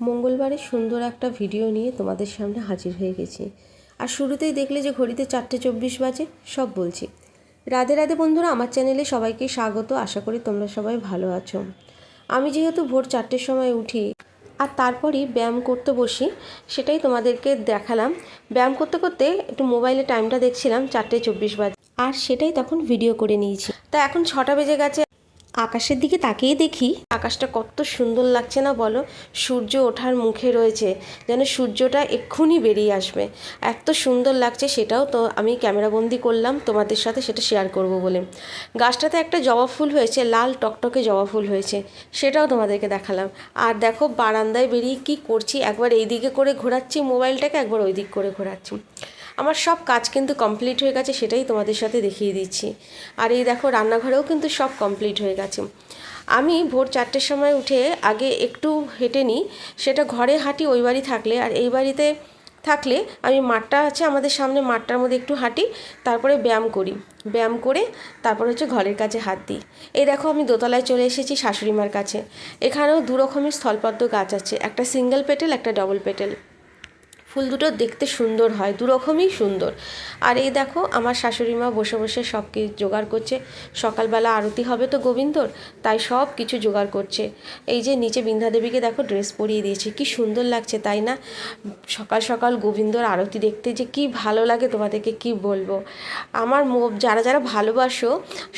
মঙ্গলবারে সুন্দর একটা ভিডিও নিয়ে তোমাদের সামনে হাজির হয়ে গেছি। আর শুরুতেই দেখলে যে ঘড়িতে চারটে চব্বিশ বাজে, সব বলছি। রাধে রাধে বন্ধুরা, আমার চ্যানেলে সবাইকে স্বাগত। আশা করি তোমরা সবাই ভালো আছো। আমি যেহেতু ভোর চারটের সময় উঠি, আর তারপরই ব্যায়াম করতে বসি, সেটাই তোমাদেরকে দেখালাম। ব্যায়াম করতে করতে একটু মোবাইলে টাইমটা দেখছিলাম, চারটে চব্বিশ বাজে। আর সেটাই তখন ভিডিও করে নিয়েছি। তা এখন ছটা বেজে গেছে। আকাশের দিকে তাকিয়ে দেখি আকাশটা কত সুন্দর লাগছে না বলো? সূর্য ওঠার মুখে রয়েছে, যেন সূর্যটা এক্ষুনি বেরিয়ে আসবে। এত সুন্দর লাগছে সেটাও তো আমি ক্যামেরাবন্দি করলাম, তোমাদের সাথে সেটা শেয়ার করব বলে। গাছটাতে একটা জবা ফুল হয়েছে, লাল টকটকে জবা ফুল হয়েছে, সেটাও তোমাদেরকে দেখালাম। আর দেখো, বারান্দায় বেরিয়ে কি করছি? একবার এই দিকে করে ঘোরাচ্ছি, মোবাইলটাকে একবার ওই দিক করে ঘোরাচ্ছি। আমার সব কাজ কিন্তু কমপ্লিট হয়ে গেছে, সেটাই তোমাদের সাথে দেখিয়ে দিচ্ছি। আর এই দেখো, রান্নাঘরেও কিন্তু সব কমপ্লিট হয়ে গেছে। আমি ভোর চারটের সময় উঠে আগে একটু হেঁটে নিই, সেটা ঘরে হাঁটি, ওই বাড়ি থাকলে। আর এই বাড়িতে থাকলে আমি মাঠটা আছে, আমাদের সামনে মাঠটার মধ্যে একটু হাঁটি, তারপরে ব্যায়াম করি। ব্যায়াম করে তারপর হচ্ছে ঘরের কাছে হাত দিই। এই দেখো, আমি দোতলায় চলে এসেছি শাশুড়ি মার কাছে। এখানেও দু রকমের স্থলপদ্ম গাছ আছে, একটা সিঙ্গেল পেটেল একটা ডবল পেটেল ফুল দুটো দেখতে সুন্দর হয় দু রকমই সুন্দর। আর এই দেখো, আমার শাশুড়ি মা বসে বসে সব কিছু জোগাড় করছে। সকালবেলা আরতি হবে তো গোবিন্দর, তাই সব কিছু জোগাড় করছে। এই যে নিচে বিন্ধ্যাদেবীকে দেখো ড্রেস পরিয়ে দিয়েছে, কি সুন্দর লাগছে, তাই না? সকাল সকাল গোবিন্দর আরতি দেখতে যে কি ভালো লাগে তোমাদেরকে কি বলব। আমার যারা যারা ভালোবাসো,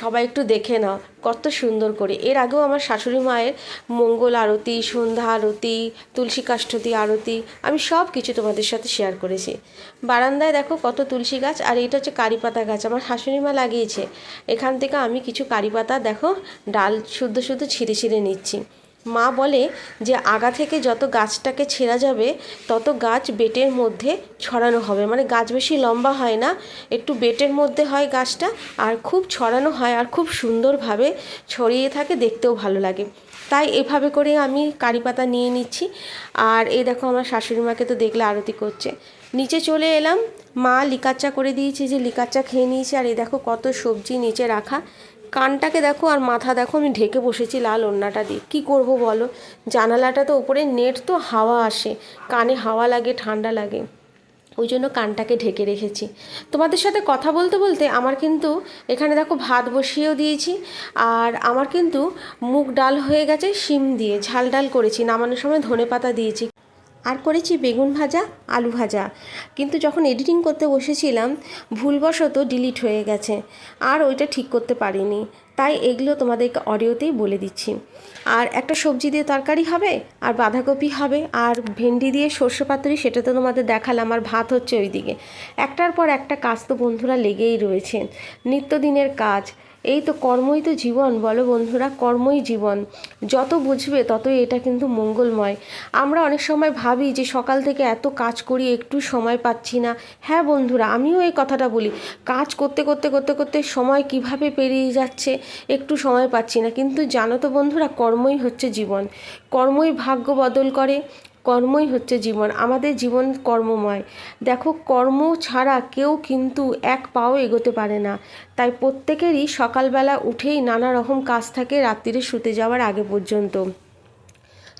সবাই একটু দেখে নাও, কত সুন্দর করে। এর আগেও আমার শাশুড়ি মায়ের মঙ্গল আরতি, সন্ধ্যা আরতি, তুলসী কাষ্ঠতি আরতি, আমি সব কিছু তোমাদের সাথে শেয়ার করেছি। বারান্দায় দেখো কত তুলসী গাছ, আর এটা হচ্ছে কারি পাতা গাছ। আমার শাশুড়ি মা লাগিয়েছে। এখান থেকে আমি কিছু কারি পাতা, দেখো, ডাল শুদ্ধ শুদ্ধ ছিঁড়ে ছিঁড়ে নিচ্ছি। মা বলে যে, আগা থেকে যত গাছটাকে ছেঁড়া যাবে, তত গাছ বেটের মধ্যে ছড়ানো হবে। মানে গাছ বেশি লম্বা হয় না, একটু বেটের মধ্যে হয় গাছটা, আর খুব ছড়ানো হয় আর খুব সুন্দরভাবে ছড়িয়ে থাকে, দেখতেও ভালো লাগে। তাই এভাবে করে আমি কারি পাতা নিয়ে নিচ্ছি। আর এই দেখো, আমার শাশুড়ি মাকে তো দেখলে আরতি করছে। নিচে চলে এলাম। মা লিকার চা করে দিয়েছে, যে লিকার চা খেয়ে নিয়েছি। আর এই দেখো, কত সবজি নিচে রাখা। কানটাকে দেখো আর মাথা দেখো, আমি ঢেকে বসেছি লাল ওড়নাটা দিয়ে। কী করব বলো? জানালাটা তো ওপরে নেট তো হাওয়া আসে। কানে হাওয়া লাগে, ঠান্ডা লাগে। ওই জন্য কানটাকে ঢেকে রেখেছি। তোমাদের সাথে কথা বলতে বলতে আমার কিন্তু এখানে দেখো ভাত বসিয়েও দিয়েছি, আর আমার কিন্তু মুগ ডাল হয়ে গেছে, শিম দিয়ে ঝাল ডাল করেছি। নামানোর সময় ধনে পাতা দিয়েছি। আর করেছি বেগুন ভাজা, আলু ভাজা। কিন্তু যখন এডিটিং করতে বসেছিলাম, ভুলবশত ডিলিট হয়ে গেছে। আর ওইটা ঠিক করতে পারিনি। তাই এগুলো তোমাদেরকে অডিওতেই বলে দিচ্ছি। আর একটা সবজি দিয়ে তরকারি হবে, আর বাঁধাকপি হবে, আর ভেন্ডি দিয়ে সর্ষে পাতুরি, সেটা তো তোমাদের দেখালাম। আর ভাত হচ্ছে ওইদিকে। একটার পর একটা কাজ তো বন্ধুরা লেগেই রয়েছে। নিত্যদিনের কাজ। এই তো কর্মই তো জীবন, বলো বন্ধুরা, কর্মই জীবন। যত বুঝবে ততই এটা কিন্তু মঙ্গলময়। আমরা অনেক সময় ভাবি যে সকাল থেকে এত কাজ করি, একটু সময় পাচ্ছি না। হ্যাঁ বন্ধুরা, আমিও এই কথাটা বলি। কাজ করতে করতে করতে করতে সময় কীভাবে পেরিয়ে যাচ্ছে, একটু সময় পাচ্ছি না। কিন্তু জানো তো বন্ধুরা, কর্মই হচ্ছে জীবন। কর্মই ভাগ্য বদল করে কর্মই হচ্ছে জীবন, আমাদের জীবন কর্মময়। দেখো, কর্ম ছাড়া কেউ কিন্তু এক পাও এগোতে পারে না। তাই প্রত্যেকেরই সকালবেলা উঠেই নানা রকম কাজ থাকে রাত্রিরে শুতে যাওয়ার আগে পর্যন্ত।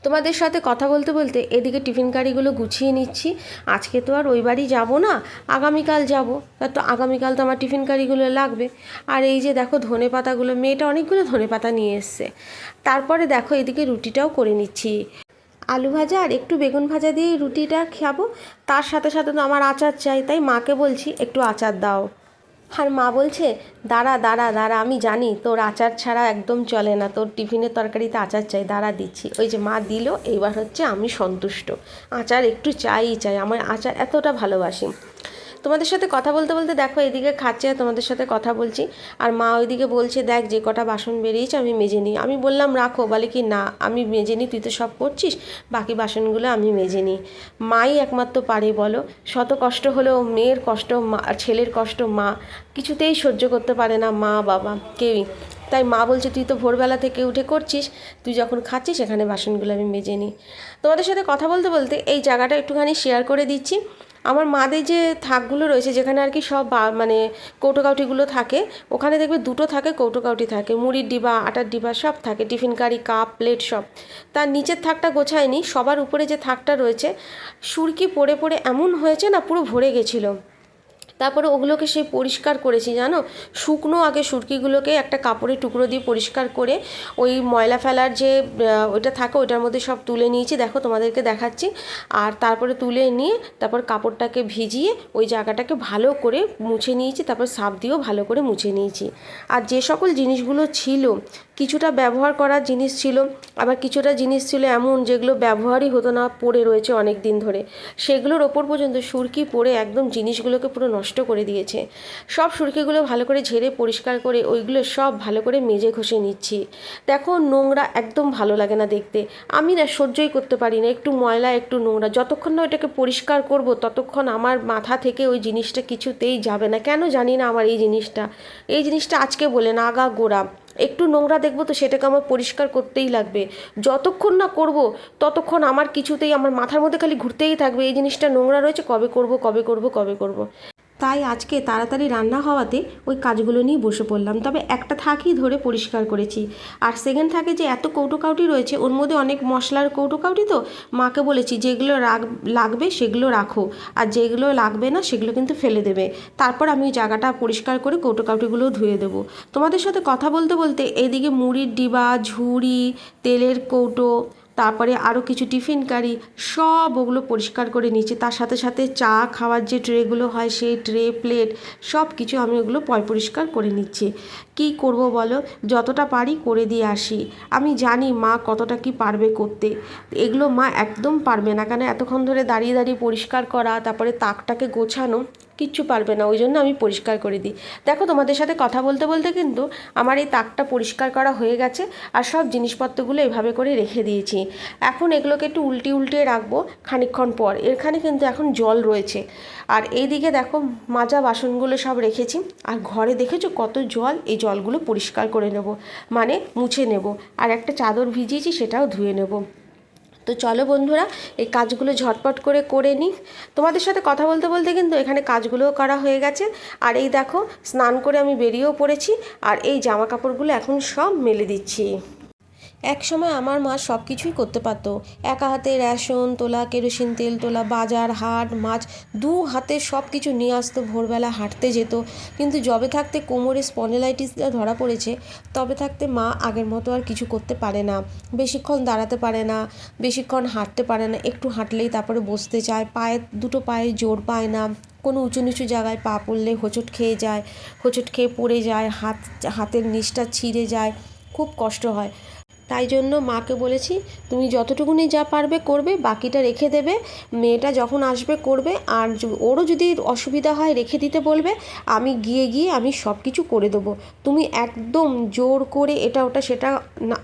তোমাদের সাথে কথা বলতে বলতে এদিকে টিফিন কারিগুলো গুছিয়ে নিচ্ছি। আজকে তো আর ওই বাড়ি যাব না, আগামীকাল যাব। তো আগামীকাল তো আমার টিফিন কারিগুলো লাগবে। আর এই যে দেখো ধনে পাতাগুলো, মেয়েটা অনেকগুলো ধনে পাতা নিয়ে এসছে। তারপরে দেখো এদিকে রুটিটাও করে নিচ্ছি। আলু ভাজা আর একটু বেগুন ভাজা দিয়ে রুটিটা খাব। তার সাথে সাথে তো আমার আচার চাই, তাই মাকে বলছি একটু আচার দাও। আর মা বলছে, দাঁড়া দাঁড়া দাঁড়া, আমি জানি তোর আচার ছাড়া একদম চলে না। তোর টিফিনের তরকারিতে আচার চাই, দাঁড়া দিচ্ছি। ওই যে মা দিল, এইবার হচ্ছে আমি সন্তুষ্ট। আচার একটু চাই চাই। আমার আচার এতটা ভালোবাসি। তোমাদের সাথে কথা বলতে বলতে দেখো, এদিকে খাচ্ছে আর তোমাদের সাথে কথা বলছি। আর মা ওইদিকে বলছে, দেখ, যে কটা বাসন বেরিয়েছে, আমি মেজে নিই। আমি বললাম, রাখো। বলে কি, না, আমি মেজে নিই, তুই তো সব করছিস, বাকি বাসনগুলো আমি মেজে নিই। মাই একমাত্র পারে, বলো। শত কষ্ট হলেও মেয়ের কষ্ট, মা ছেলের কষ্ট মা কিছুতেই সহ্য করতে পারে না মা, বাবা, কেউই। তাই মা বলছে, তুই তো ভোরবেলা থেকে উঠে করছিস, তুই যখন খাচ্ছিস এখানে বাসনগুলো আমি মেজে নিই। তোমাদের সাথে কথা বলতে বলতে এই জায়গাটা একটুখানি শেয়ার করে দিচ্ছি। আমার মাদের যে থাকগুলো রয়েছে, যেখানে আর কি সব মানে কৌটো কাউটিগুলো থাকে, ওখানে দেখবে দুটো থাকে কৌটো কাউটি থাকে। মুড়ির ডিবা, আটার ডিবা সব থাকে, টিফিন কারি, কাপ, প্লেট সব। তার নিচের থাকটা গোছায়নি, সবার উপরে যে থাকটা রয়েছে, সুরকি পড়ে পড়ে এমন হয়েছে না, পুরো ভরে গেছিল। তারপরে ওগুলোকে সেই পরিষ্কার করেছি, জানো? শুকনো আগে সুরকিগুলোকে একটা কাপড়ের টুকরো দিয়ে পরিষ্কার করে ওই ময়লা ফেলার যে ওইটা থাকে, ওইটার মধ্যে সব তুলে নিয়েছি। দেখো, তোমাদেরকে দেখাচ্ছি। আর তারপরে তুলে নিয়ে তারপর কাপড়টাকে ভিজিয়ে ওই জায়গাটাকে ভালো করে মুছে নিয়েছি, তারপর সাপ দিয়েও ভালো করে মুছে নিয়েছি। আর যে সকল জিনিসগুলো ছিল কিছুটা ব্যবহার করার জিনিস ছিল, আবার কিছুটা জিনিস ছিল এমন যেগুলো ব্যবহারই হতো না, পড়ে রয়েছে অনেক দিন ধরে। সেগুলোর ওপর পর্যন্ত সুরকি পড়ে একদম জিনিসগুলোকে পুরো নষ্ট করে দিয়েছে। সব সুরকিগুলো ভালো করে ঝেড়ে পরিষ্কার করে ওইগুলো সব ভালো করে মেজে ঘষে নিচ্ছি। দেখো, নোংরা একদম ভালো লাগে না দেখতে। আমি না সহ্যই করতে পারি না, একটু ময়লা, একটু নোংরা। যতক্ষণ না ওইটাকে পরিষ্কার করব, ততক্ষণ আমার মাথা থেকে ওই জিনিসটা কিছুতেই যাবে না। কেন জানি না আমার এই জিনিসটা? এই জিনিসটা আজকে বলে না, আগা গোড়া। একটু নোংরা দেখব তো সেটাকে আমার পরিষ্কার করতেই লাগবে। যতক্ষণ না করব, ততক্ষণ আমার কিছুতেই আমার মাথার মধ্যে খালি ঘুরতেই থাকবে। এই জিনিসটা নোংরা রয়েছে, কবে করব কবে করব কবে করব। তাই আজকে তাড়াতাড়ি রান্না হওয়াতে ওই কাজগুলো নিয়ে বসে পড়লাম। তবে একটা থাকই ধরে পরিষ্কার করেছি। আর সেকেন্ড থাকে যে এত কৌটো কাউটি রয়েছে, ওর মধ্যে অনেক মশলার কৌটো কাউটি তো? মাকে বলেছি, যেগুলো রাখ লাগবে সেগুলো রাখো। আর যেগুলো লাগবে না, সেগুলো কিন্তু ফেলে দেবে। তারপর আমি ওই জায়গাটা পরিষ্কার করে কৌটো কাউটিগুলো ধুয়ে দেবো। তোমাদের সাথে কথা বলতে বলতে এইদিকে মুড়ির ডিবা, ঝুড়ি, তেলের কৌটো তারপরে আরও কিছু টিফিন কারি, সব ওগুলো পরিষ্কার করে নিচ্ছি। তার সাথে সাথে চা খাওয়ার যে ট্রেগুলো হয়, সেই ট্রে প্লেট সব কিছু আমি ওগুলো পয় পরিষ্কার করে নিচ্ছি। কি করব বলো? যতটা পারি করে দিয়ে আসি। আমি জানি মা কতটা কি পারবে করতে। এগুলো মা একদম পারবে না। কেন? এতক্ষণ ধরে দাঁড়িয়ে দাঁড়িয়ে পরিষ্কার করা, তারপরে তাকটাকে গোছানো কিচ্ছু পারবে না, ওই জন্য আমি পরিষ্কার করে দিই। দেখো, তোমাদের সাথে কথা বলতে বলতে কিন্তু আমার এই তাকটা পরিষ্কার করা হয়ে গেছে আর সব জিনিসপত্রগুলো এভাবে করে রেখে দিয়েছি। এখন এগুলোকে একটু উল্টে উল্টে রাখব খানিকক্ষণ পর। এখানে কিন্তু এখন জল রয়েছে। আর এইদিকে দেখো, মাজা বাসনগুলো সব রেখেছি। আর ঘরে দেখেছ কত জল? এই জলগুলো পরিষ্কার করে নেব মানে মুছে নেব। আর একটা চাদর ভিজিয়েছি, সেটাও ধুয়ে নেব। তো চলো বন্ধুরা, এই কাজগুলো ঝটপট করে করে নিই। তোমাদের সাথে কথা বলতে বলতে কিন্তু এখানে কাজগুলোও করা হয়ে গেছে। আর এই দেখো, স্নান করে আমি বেরিয়েও পড়েছি। আর এই জামা কাপড়গুলো এখন সব মেলে দিচ্ছি। এক সময় আমার মা সব কিছুই করতে পারতো। একা হাতে রেশন, তোলা কেরোসিন তেল, তোলা বাজার, হাট, মাছ, দু হাতে সব কিছু নিয়ে আসতো, ভোরবেলা হাঁটতে যেত। কিন্তু যবে থাকতে কোমরে স্পন্ডেলাইটিস ধরা পড়েছে, তবে থাকতে মা আগের মতো আর কিছু করতে পারে না। বেশিক্ষণ দাঁড়াতে পারে না, বেশিক্ষণ হাঁটতে পারে না, একটু হাঁটলেই তারপরে বসতে চায়, পায়ে, দুটো পায়ে জোর পায় না। কোনো উঁচু নিচু জায়গায় পা পড়লে হোঁচট খেয়ে যায়, হোঁচট খেয়ে পড়ে যায়, হাত, হাতের নিচটা ছিঁড়ে যায়, খুব কষ্ট হয়। তাই জন্য মাকে বলেছি, তুমি যতটুকুনি যা পারবে করবে, বাকিটা রেখে দেবে। মেয়েটা যখন আসবে করবে, আর ওরও যদি অসুবিধা হয় রেখে দিতে বলবে, আমি গিয়ে গিয়ে আমি সব কিছু করে দেবো। তুমি একদম জোর করে এটা ওটা সেটা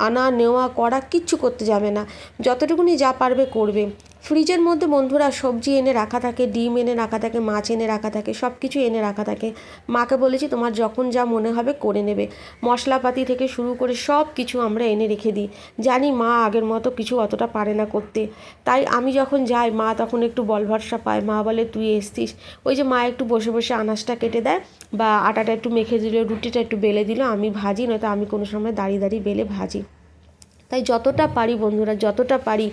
আনা, নেওয়া, করা কিচ্ছু করতে যাবে না। যতটুকুনি যা পারবে করবে। ফ্রিজের মধ্যে বন্ধুরা সবজি এনে রাখা থাকে, ডিম এনে রাখা থাকে, মাছ এনে রাখা থাকে সব কিছু এনে রাখা থাকে। মাকে বলেছি তোমার যখন যা মনে হবে করে নেবে। মশলাপাতি থেকে শুরু করে সব কিছু আমরা এনে রেখে দিই। জানি মা আগের মতো কিছু অতটা পারে না করতে। তাই আমি যখন যাই, মা তখন একটু বল ভরসা পায়। মা বলে, তুই এসছিস। ওই যে মা একটু বসে বসে আনাজটা কেটে দেয় বা আটাটা একটু মেখে দিল, রুটিটা একটু বেলে দিল, আমি ভাজি, নয়তো আমি কোনো সময় দাঁড়িয়ে দাঁড়িয়ে বেলে ভাজি। তাই যতটা পারি বন্ধুরা, যতটা পারি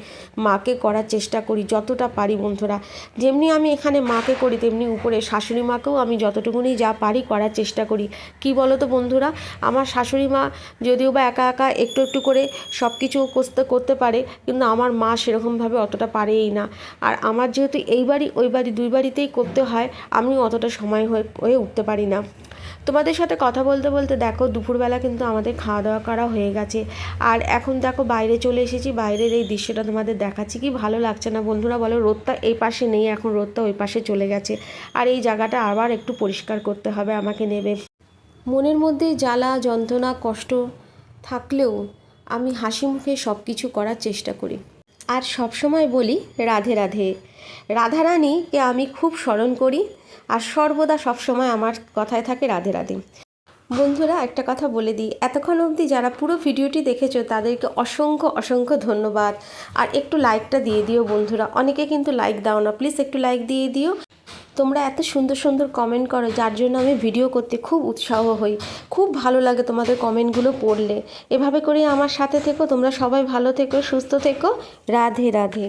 মাকে করার চেষ্টা করি, যতটা পারি বন্ধুরা। যেমনি আমি এখানে মাকে করি, তেমনি উপরে শাশুড়ি মাকেও আমি যতটুকুনি যা পারি করার চেষ্টা করি। কি বলো তো বন্ধুরা, আমার শাশুড়ি মা যদিও বা একা একা একটু একটু করে সব কিছু করতে করতে পারে, কিন্তু আমার মা সেরকমভাবে অতটা পারেই না। আর আমার যেহেতু এই বাড়ি, ওই বাড়ি, দুই বাড়িতেই করতে হয় আমি অতটা সময় হয়ে উঠতে পারি না। তোমাদের সাথে কথা বলতে বলতে দেখো, দুপুরবেলা কিন্তু আমাদের খাওয়া দাওয়া করা হয়ে গেছে। আর এখন দেখো, বাইরে চলে এসেছি, বাইরের এই দৃশ্যটা তোমাদের দেখাচ্ছি। কি ভালো লাগছে না বন্ধুরা বলো, রোদটা এই পাশে নেই, এখন রোদটা ওই পাশে চলে গেছে। আর এই জায়গাটা আবার একটু পরিষ্কার করতে হবে আমাকে নেবে। মনের মধ্যে জ্বালা, যন্ত্রণা, কষ্ট থাকলেও আমি হাসি মুখে সব কিছু করার চেষ্টা করি। আর সবসময় বলি, রাধে রাধে। রাধারানীকে আমি খুব স্মরণ করি আর সর্বদা সবসময় আমার কথায় থাকে রাধে রাধে। বন্ধুরা, একটা কথা বলে দিই, এতক্ষণ অবধি যারা পুরো ভিডিওটি দেখেছ, তাদেরকে অসংখ্য অসংখ্য ধন্যবাদ। আর একটু লাইকটা দিয়ে দিও বন্ধুরা, অনেকে কিন্তু লাইক দাও না প্লিজ একটু লাইক দিয়ে দিও। তোমরা এত সুন্দর সুন্দর কমেন্ট করো, যার জন্য আমি ভিডিও করতে খুব উৎসাহ হই। খুব ভালো লাগে তোমাদের কমেন্টগুলো পড়লে। এভাবে করেই আমার সাথে থেকো, তোমরা সবাই ভালো থেকো, সুস্থ থেকো। রাধে রাধে।